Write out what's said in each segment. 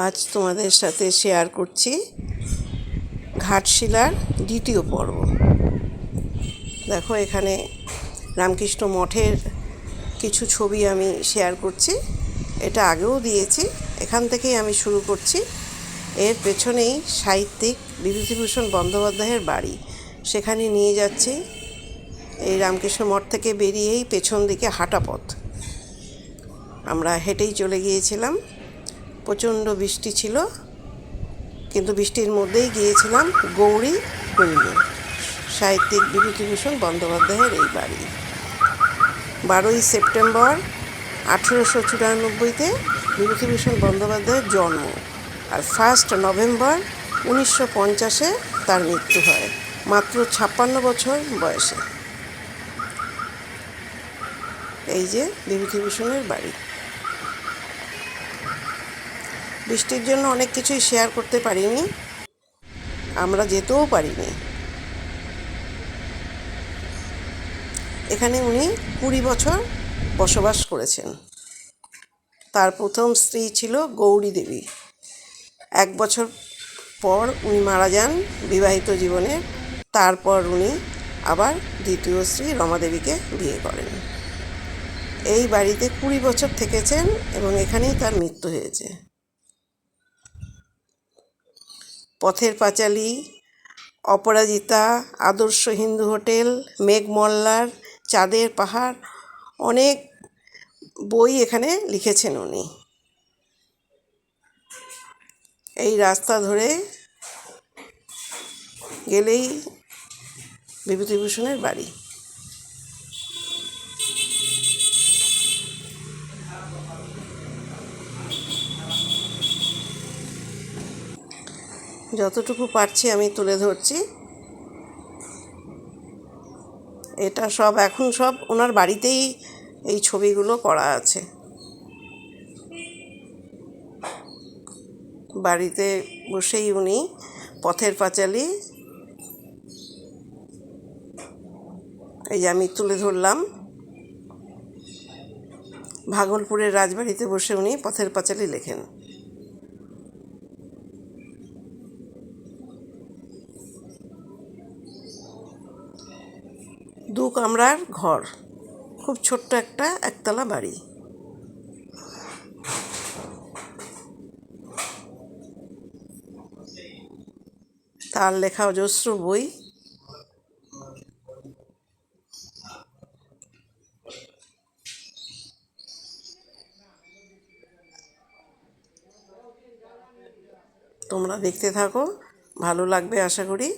আজ তোমাদের সাথে শেয়ার করছি ঘাটশিলার দ্বিতীয় পর্ব। দেখো এখানে রামকৃষ্ণ মঠের কিছু ছবি আমি শেয়ার করছি। এটা আগেও দিয়েছি, এখান থেকেই আমি শুরু করছি। এর পেছনেই সাহিত্যিক বিভূতিভূষণ বন্দ্যোপাধ্যায়ের বাড়ি। সেখানে নিয়ে যাচ্ছি এই রামকৃষ্ণ মঠ থেকে বেরিয়েই পেছন দিকে হাঁটা পথ। আমরা হেঁটেই চলে গিয়েছিলাম। প্রচণ্ড বৃষ্টি ছিল, কিন্তু বৃষ্টির মধ্যেই গিয়েছিলাম গৌরী কৈলে সাহিত্যিক বিভূতিভূষণ বন্দ্যোপাধ্যায়ের এই বাড়ি। বারোই সেপ্টেম্বর আঠেরোশো চুরানব্বইতে বিভূতিভূষণ বন্দ্যোপাধ্যায়ের জন্ম আর ফার্স্ট নভেম্বর উনিশশো পঞ্চাশে তার মৃত্যু হয়, মাত্র ছাপ্পান্ন বছর বয়সে। এই যে বিভূতিভূষণের বাড়ি। বৃষ্টির জন্য অনেক কিছুই শেয়ার করতে পারিনি। আমরা যেতেও পারিনি। এখানে উনি কুড়ি বছর বসবাস করেছেন। তার প্রথম স্ত্রী ছিল গৌরী দেবী। এক বছর পর উনি মারা যান বিবাহিত জীবনে। তারপর উনি আবার দ্বিতীয় স্ত্রী রমাদেবীকে বিয়ে করেন। এই বাড়িতে কুড়ি বছর থেকেছেন এবং এখানেই তার মৃত্যু হয়েছে। পথের পাঁচালী, অপরাজিতা, আদর্শ হিন্দু হোটেল মেঘমল্লার চাঁদের পাহাড়, অনেক বই এখানে লিখেছেন উনি। এই রাস্তা ধরে গেলেই বিভূতিভূষণের বাড়ি। যতটুকু পারছি আমি তুলে ধরছি। এটা সব, এখন সব ওনার বাড়িতেই এই ছবিগুলো করা আছে। বাড়িতে বসেই উনি পথের পাঁচালী। এই যে আমি তুলে ধরলাম। ভাগলপুরের রাজবাড়িতে বসে উনি পথের পাঁচালী লেখেন। দু কামরার ঘর। খুব ছোট্ট একটা একতলা বাড়ি। তার লেখা অজস্র বই। তোমরা দেখতে থাকো, ভালো লাগবে আশা করি।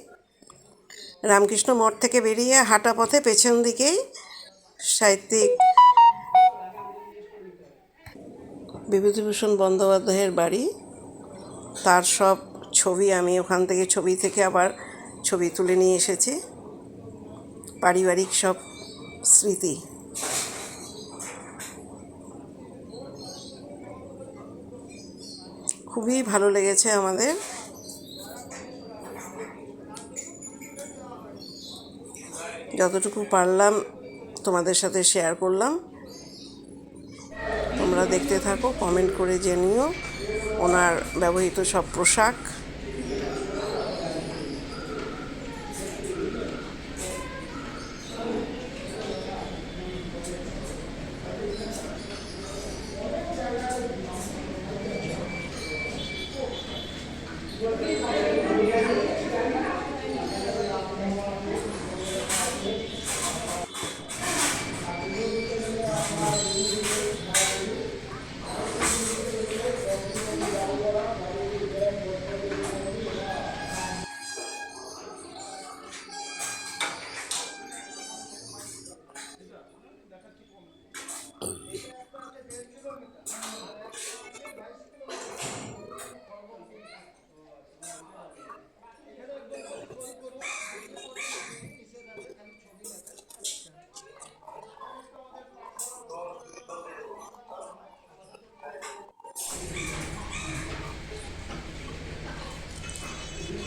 রামকৃষ্ণ মঠ থেকে বেরিয়ে হাঁটা পথে পেছন দিকেই সাহিত্যিক বিভূতিভূষণ বন্দ্যোপাধ্যায়ের বাড়ি। তার সব ছবি আমি ওখান থেকে ছবি থেকে আবার ছবি তুলে নিয়ে এসেছি। পারিবারিক সব স্মৃতি। খুবই ভালো লেগেছে আমাদের। যতটুকু পারলাম তোমাদের সাথে শেয়ার করলাম। তোমরা দেখতে থাকো কমেন্ট করে জানিও। ওনার ব্যবহৃত সব পোশাক।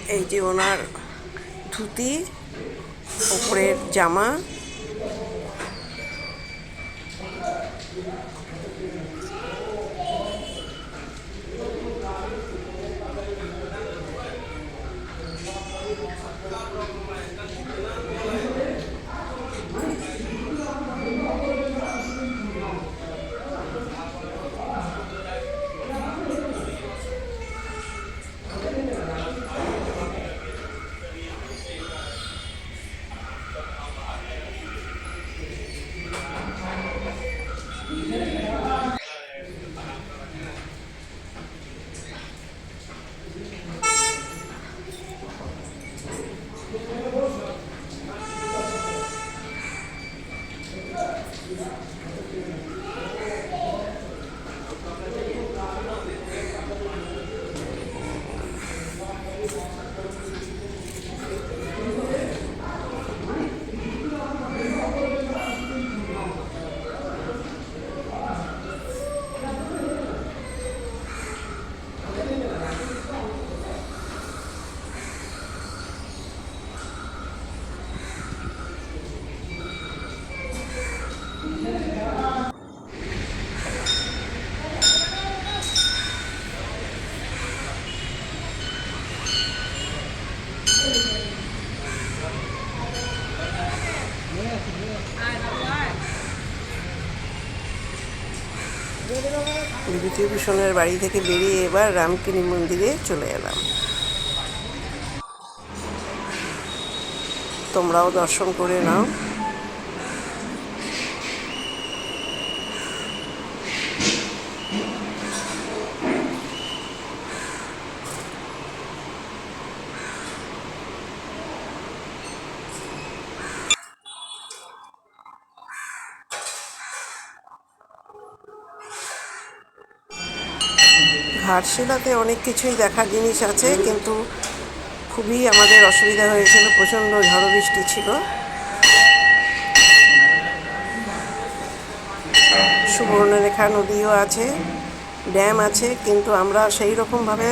এই যে ওনার ধুতি ওপরের জামা বিভূষণের বাড়ি থেকে বেরিয়ে এবার রামকিনী মন্দিরে চলে এলাম। তোমরাও দর্শন করে নাও। ঘাটশিলাতে অনেক কিছুই দেখার জিনিস আছে, কিন্তু খুবই আমাদের অসুবিধা হয়েছিল, প্রচণ্ড ঝড় বৃষ্টি ছিল। সুবর্ণরেখা নদীও আছে, ড্যাম আছে, কিন্তু আমরা সেই রকমভাবে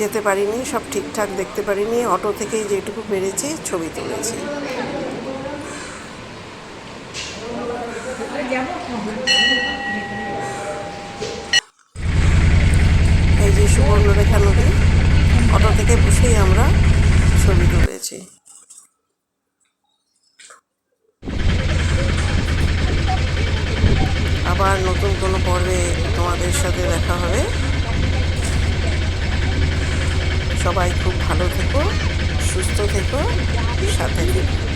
যেতে পারিনি, সব ঠিকঠাক দেখতে পারিনি। অটো থেকেই যেটুকু পেরেছি, ছবি তুলেছি। যে সুবর্ণরেখা নদী। অটো থেকে বসেই আমরা ছবি তুলেছি। আবার নতুন কোনো পর্বে তোমাদের সাথে দেখা হবে। সবাই খুব ভালো থেকো, সুস্থ থেকো, সাথে থেকো।